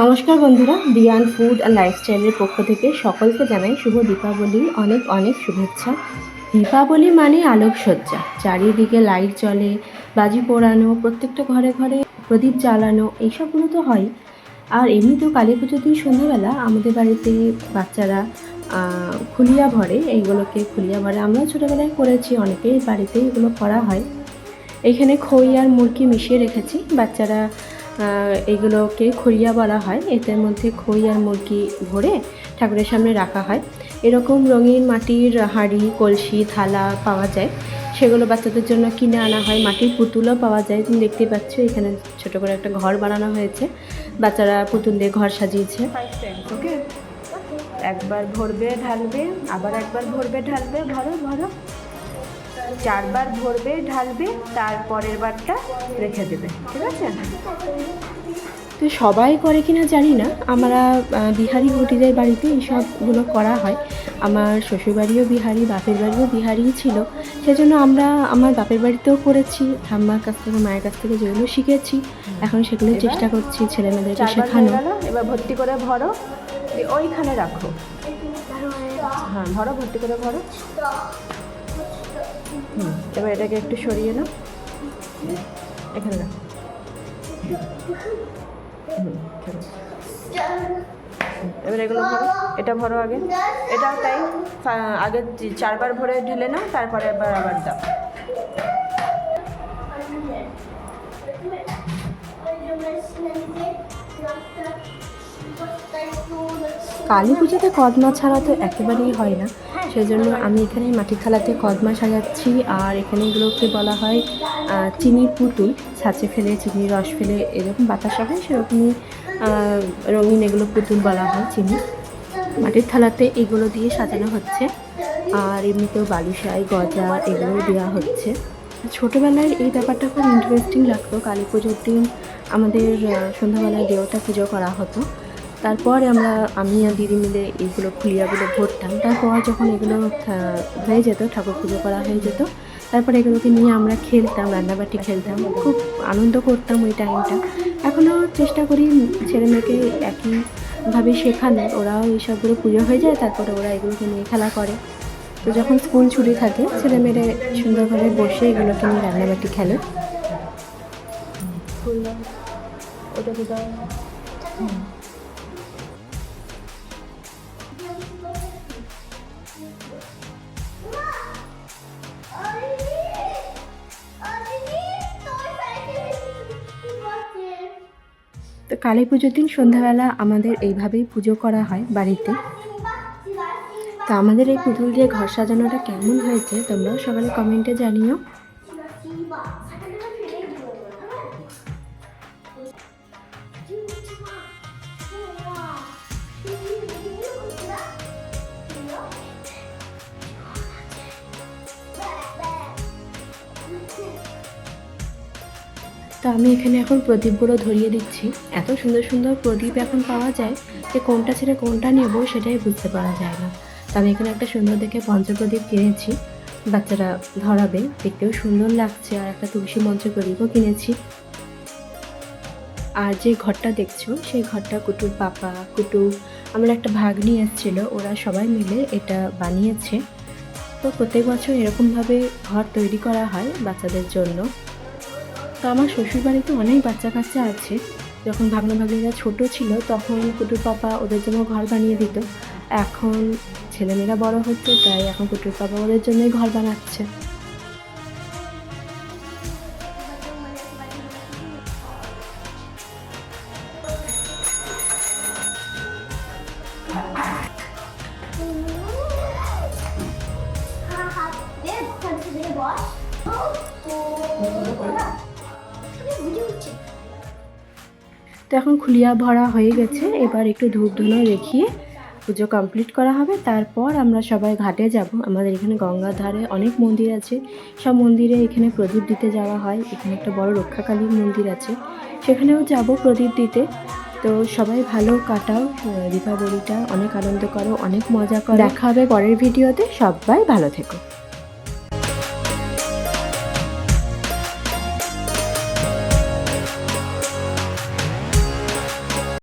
নমস্কার বন্ধুরা বিয়ান food and লাইফস্টাইলের পক্ষ থেকে সকলকে জানাই শুভ দীপাবলির অনেক অনেক শুভেচ্ছা। দীপাবলি মানে আলোকসজ্জা, চারিদিকে লাইট জ্বলে, বাজি পোড়ানো, প্রত্যেকটা ঘরে ঘরে প্রদীপ জ্বালানো, এইসবগুলো তো হয়। আর এমনিতেও কালী পুজোর দিন সন্ধ্যাবেলা আমাদের বাড়িতে বাচ্চারা খুলিয়া ভরে, এইগুলোকে খুলিয়া ভরে। আমরাও ছোটোবেলায় করেছি, অনেকেই বাড়িতে এগুলো করা হয়। এখানে খই আর মুরগি মিশিয়ে রেখেছি। বাচ্চারা এগুলোকে খড়িয়া বলা হয়। এদের মধ্যে খই আর মুরগি ভরে ঠাকুরের সামনে রাখা হয়। এরকম রঙিন মাটির হাঁড়ি, কলসি, থালা পাওয়া যায়। সেগুলো বাচ্চাদের জন্য কিনে আনা হয়। মাটির পুতুলও পাওয়া যায়। তুমি দেখতে পাচ্ছ, এখানে ছোট করে একটা ঘর বানানো হয়েছে। বাচ্চারা পুতুল দিয়ে ঘর সাজিয়েছে। ওকে একবার ভরবে, ঢালবে, আবার একবার ভরবে, ঢালবে, ভরো ভরো। চারবার ভরবে ঢালবে তারপরের বারটা রেখে দেবে ঠিক আছে? তো সবাই করে কিনা জানি না। আমরা বিহারি ঘটিদের বাড়িতে এই সবগুলো করা হয়। আমার শ্বশুরবাড়িও বিহারি বাপের বাড়িও বিহারি ছিল। সেজন্য আমরা আমার বাপের বাড়িতেও করেছি। ঠাম্মার কাছ থেকে মায়ের কাছ থেকে যেগুলো শিখেছি এখন সেগুলো চেষ্টা করছি ছেলেমেয়েদেরকে শেখানো এবার ভর্তি করে ভরো। ওইখানে রাখো। হ্যাঁ ভরো ভর্তি করে ভরো। হুম এবার এটাকে একটু সরিয়ে নাও। এখানে হুম, এবার এগুলো ভরো। এটা ভরো আগে। এটাও তাই আগে চারবার ভরে ঢেলে নাও তারপরে এবার আবার দাও। কালী পুজোতে কদমা ছাড়া তো একেবারেই হয় না। সেজন্য আমি এখানে মাটির থালাতে কদমা সাজাচ্ছি, আর এখানে এগুলোকে বলা হয় চিনি পুতুল ছাঁচে ফেলে, চিনির রস ফেলে এরকম বাতাসা হয়, সেরকমই রঙিন এগুলো পুতুল বলা হয়, চিনি। মাটির থালাতে এগুলো দিয়ে সাজানো হচ্ছে, আর এমনিতেও বালুশাই, গজা এগুলো দেওয়া হচ্ছে। ছোটোবেলায় এই ব্যাপারটা খুব ইন্টারেস্টিং লাগতো, কালী পুজোর দিন আমাদের সন্ধ্যাবেলায় দেবতা পুজো করা হতো। তারপরে আমরা, আমি আর দিদি মিলে এইগুলো খুলিয়াগুলো ভরতাম। তারপর যখন এগুলো হয়ে যেত, ঠাকুর পুজো করা হয়ে যেত, তারপরে এগুলোকে নিয়ে আমরা খেলতাম, রান্নাবাটি খেলতাম, খুব আনন্দ করতাম ওই টাইমটা। এখনও চেষ্টা করি ছেলে মেয়েকে একইভাবে শেখানো ওরাও এইসবগুলো পুজো হয়ে যায়, তারপরে ওরা এগুলোকে নিয়ে খেলা করে। তো যখন স্কুল ছুটি থাকে ছেলে মেয়েরা সুন্দরভাবে বসে এগুলোকে নিয়ে রান্নাবাটি খেলে। ওটাকে তো কালী পুজোর দিন সন্ধ্যাবেলা আমাদের এইভাবেই পুজো করা হয় বাড়িতে। তো আমাদের এই পুতুল দিয়ে ঘর সাজানোটা কেমন হয়েছে তোমরাও সকালে কমেন্টে জানিও। তো আমি এখানে এখন প্রদীপগুলো ধরিয়ে দিচ্ছি। এত সুন্দর সুন্দর প্রদীপ এখন পাওয়া যায় যে কোনটা ছেড়ে কোনটা নেব সেটাই বুঝতে পারা যায় না। তো আমি এখানে একটা সুন্দর দেখে পঞ্চপ্রদীপ কিনেছি। বাচ্চারা ধরাবে, দেখতেও সুন্দর লাগছে। আর একটা তুলসী মঞ্চ প্রদীপও কিনেছি। আর যে ঘরটা দেখছ, সেই ঘরটা কুটুর পাপা কুটু আমার একটা ভাগ নিয়ে এসেছিল, ওরা সবাই মিলে এটা বানিয়েছে। তো প্রত্যেক বছর এরকমভাবে ঘর তৈরি করা হয় বাচ্চাদের জন্য। তো আমার শ্বশুরবাড়িতে অনেক বাচ্চা কাচ্চা আছে যখন ভাগনা ভাগ্নিরা ছোট ছিল তখন কুটুর পাপা ওদের জন্য ঘর বানিয়ে দিত এখন ছেলেমেয়েরা বড় হচ্ছে তাই এখন কুটুর পাপা ওদের জন্যই ঘর বানাচ্ছে তো এখন খুলিয়া ভরা হয়ে গেছে। এবার একটু ধূপ ধুনো দেখিয়ে পুজো কমপ্লিট করা হবে। তারপর আমরা সবাই ঘাটে যাব। আমাদের এখানে গঙ্গার ধারে অনেক মন্দির আছে। সব মন্দিরে এখানে প্রদীপ দিতে যাওয়া হয়। এখানে একটা বড় রক্ষাকালীর মন্দির আছে। সেখানেও যাব প্রদীপ দিতে। তো সবাই ভালো কাটাও, দীপাবলিটা। অনেক আনন্দ করো, অনেক মজা করো। দেখা হবে পরের ভিডিওতে। সবাই ভালো থেকো।